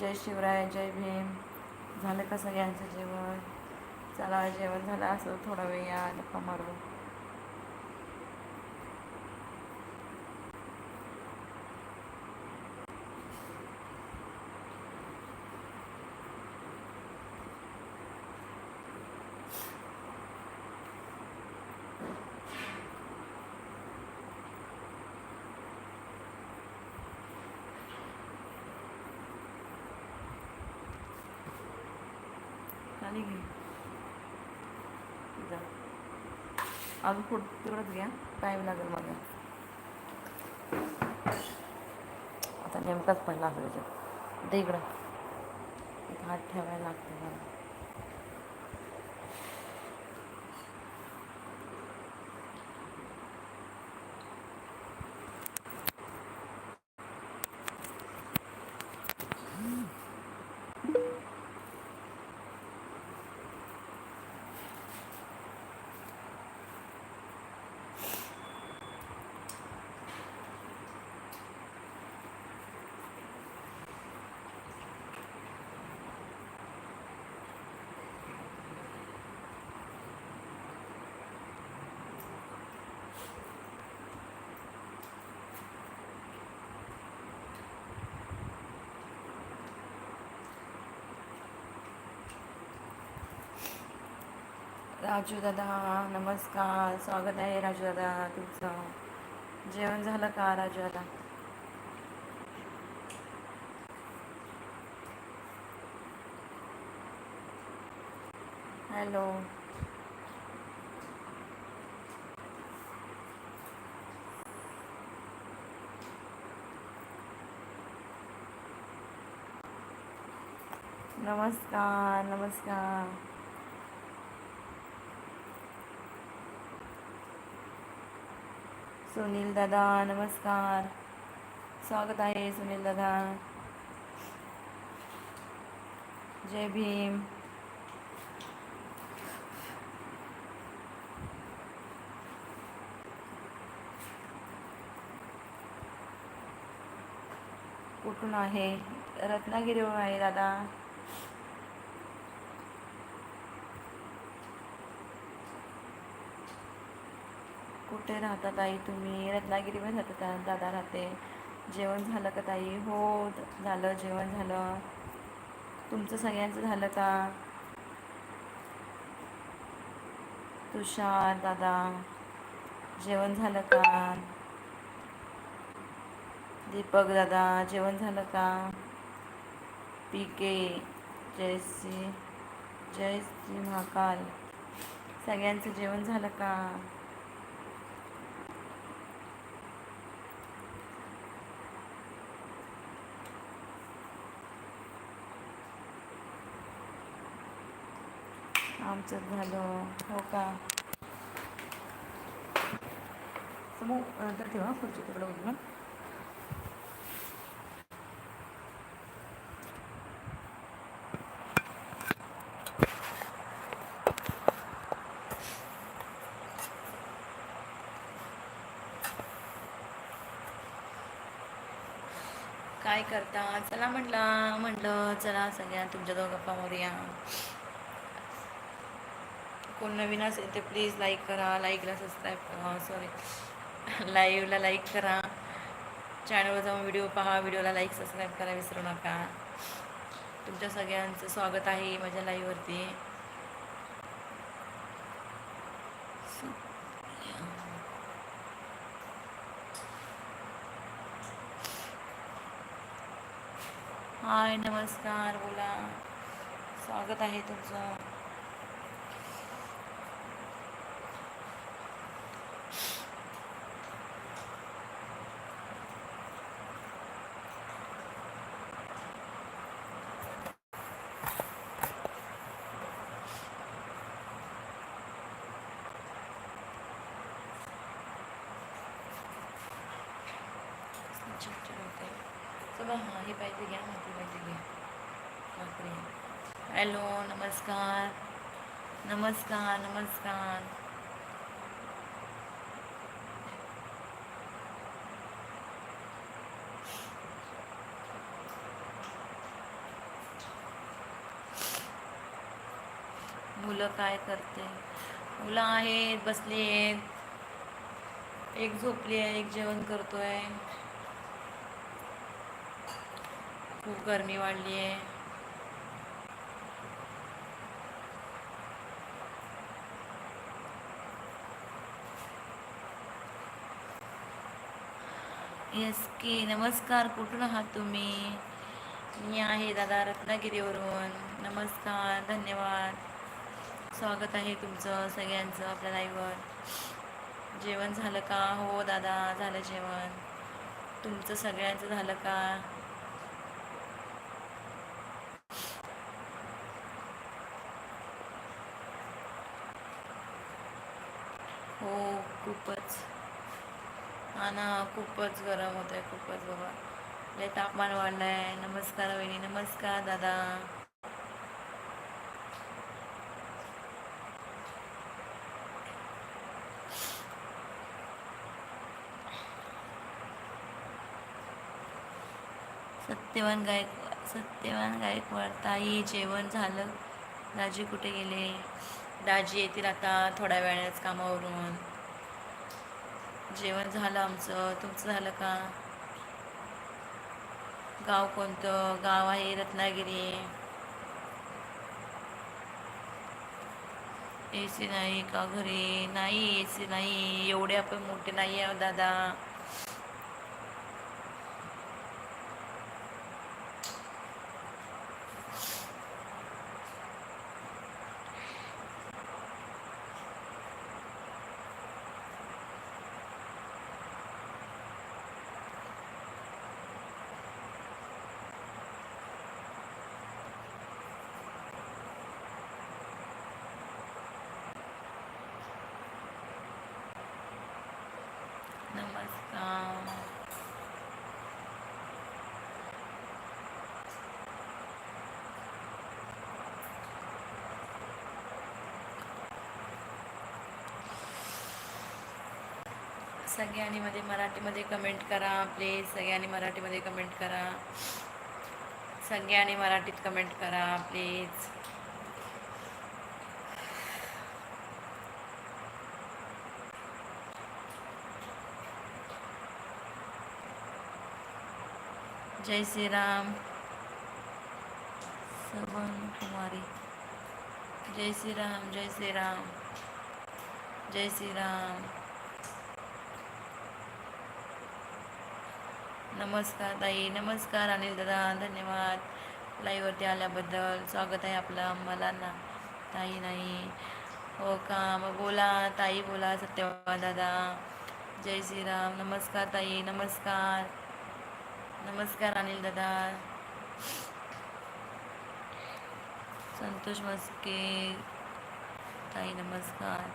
जय शिवराय जय भीम. झालं का सगळ्यांचं जेवण? चला जेवण झालं असं थोडा वेळ या गप्पा मारू. खाली घे. जा. अजून पुढ तिकडंच घ्या. टाईम लागेल मला. आता नेमकाच पहिला असं त्याच्यात. दे इकडं. हात ठेवायला लागते मला. राजू दादा नमस्कार. स्वागत आहे राजू दादा तुमचं. जेवण झालं का राजू दादा हॅलो. नमस्कार नमस्कार. सुनील दादा नमस्कार. स्वागत आहे सुनील दादा. जय भीम. कुठून आहे? रत्नागिरीवरून आहे दादा. कुठे राहता ताई तुम्ही? रत्नागिरीमध्ये राहता दादा राहते. जेवण झालं का ताई? हो झालं जेवण झालं. तुमचं सगळ्यांचं झालं का? तुषार दादा जेवण झालं का? दीपक दादा जेवण झालं का? पी के जयश्री जय श्री महाकाल सगळ्यांचं जेवण झालं का? आमचं झालं हो का समोर नंतर ठेवा खुर्ची तिकडं उघडून काय करता? चला म्हटलं म्हटलं चला सगळ्या तुमच्या दोघं गप्पा मारूया. कोण नवीन असेल तर प्लीज लाईक करा लाईकला सबस्क्राईब करा. सॉरी लाईव्हला लाईक करा. चॅनलवर जाऊन व्हिडिओ पहा. व्हिडिओला लाईक सबस्क्राईब करा. विसरू नका. तुमच्या सगळ्यांचं स्वागत आहे माझ्या लाईव्हवरती हाय नमस्कार. बोला. स्वागत आहे तुमचं. छान छान होते तो मैं हाँ ही पैसे गया हाँ ही पैसे गया हेलो नमस्कार नमस्कार नमस्कार मुलं काय करते मुलं आहेत बसली आहेत एक झोपली आहे एक जेवण करतोय खूप गरमी वाढली आहे. येस की नमस्कार कुठून आहात तुम्ही? मी आहे दादा रत्नागिरीवरून. नमस्कार धन्यवाद. स्वागत आहे तुमचं सगळ्यांचं आपल्या लाईव्हवर जेवण झालं का? हो दादा झालं जेवण. तुमचं सगळ्यांचं झालं का? हो खूपच. हा ना खूपच गरम होत आहे खूपच बाबा. लय तापमान वाढलं आहे नमस्कार वहिनी नमस्कार दादा. सत्यवान गायक सत्यवान गायकवाड ताई जेवण झालं. दाजी कुठे गेले? दाजी येतील आता थोड्या वेळानेच कामावरून. जेवण झालं आमचं. तुमचं झालं का? गाव कोणतं? गाव आहे रत्नागिरी. ए सी नाही का घरी? नाही ए सी नाही. एवढे आपण मोठे नाही आहे दादा नमस्कार सगळ्यांनी मध्ये मराठीमध्ये कमेंट करा प्लीज सगळ्यांनी मराठीमध्ये कमेंट करा. सगळ्यांनी मराठीत कमेंट करा प्लीज जय श्रीराम. सबन कुमारी. जय श्रीराम जय श्रीराम. जय श्रीराम. नमस्कार ताई. नमस्कार अनिल दादा. धन्यवाद. लाईव्हवरती आल्याबद्दल स्वागत आहे आपलं मला ना ताई नाही. हो का? मग बोला. ताई बोला सत्यवा दादा. जय श्रीराम. नमस्कार ताई. नमस्कार. नमस्कार अनिल दादा. संतोष मस्के. ताई नमस्कार.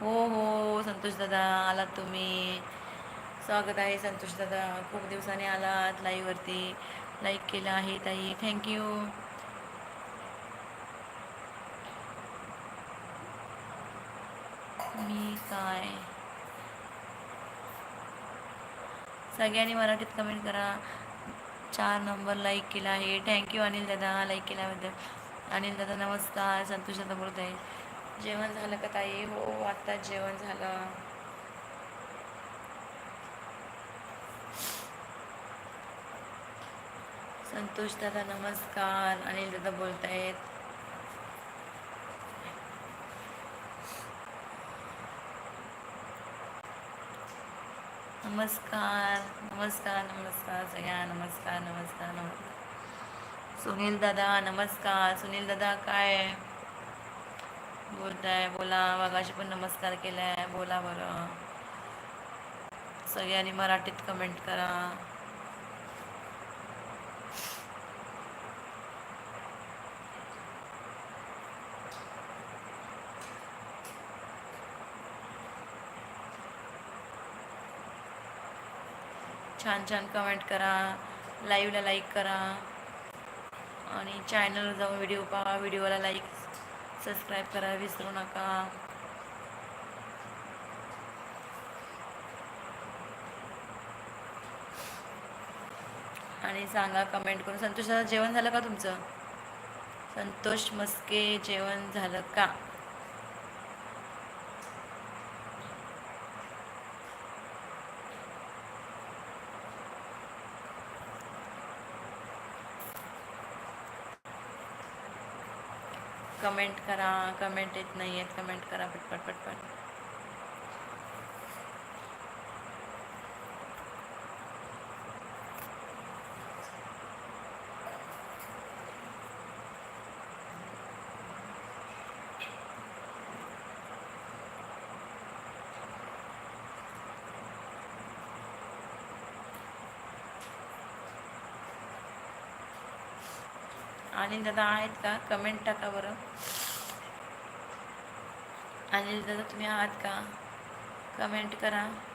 हो हो संतोष दादा. आलात तुम्ही. स्वागत आहे संतोष दादा. खूप दिवसाने आलात लाईव्हवरती लाईक केलं आहे ताई. थँक्यू मी काय? सगळ्यांनी मराठीत कमेंट करा. चार नंबर लाईक केला आहे. थँक्यू अनिल दादा. लाईक केल्याबद्दल. अनिल दादा नमस्कार. संतोष दादा बोलत आहे जेवण झालं का ताई? हो आत्ताच जेवण झालं. संतोष दादा नमस्कार. अनिल दादा बोलतायत. नमस्कार नमस्कार नमस्कार सगळ्या नमस्कार नमस्कार नमस्कार. सुनील दादा नमस्कार. सुनील दादा काय? बोलताय बोला. वाघाशी पण नमस्कार केलाय. बोला बरं. सगळ्यांनी मराठीत कमेंट करा. छान छान कमेंट करा. लाईव्हला लाईक करा. आणि चॅनलवर जाऊन व्हिडिओ पहा. व्हिडिओला लाईक सबस्क्राईब करा. विसरू नका. आणि सांगा कमेंट करून. संतोष जेवण झालं का तुमचं? संतोष मस्के जेवण झालं का? कमेंट करा कमेंट येत नाही आहेत कमेंट करा पटपट पटपट. अनिल दादा आहेत का? कमेंट टाका बरं. अनिल दादा तुम्ही आहात का? कमेंट करा.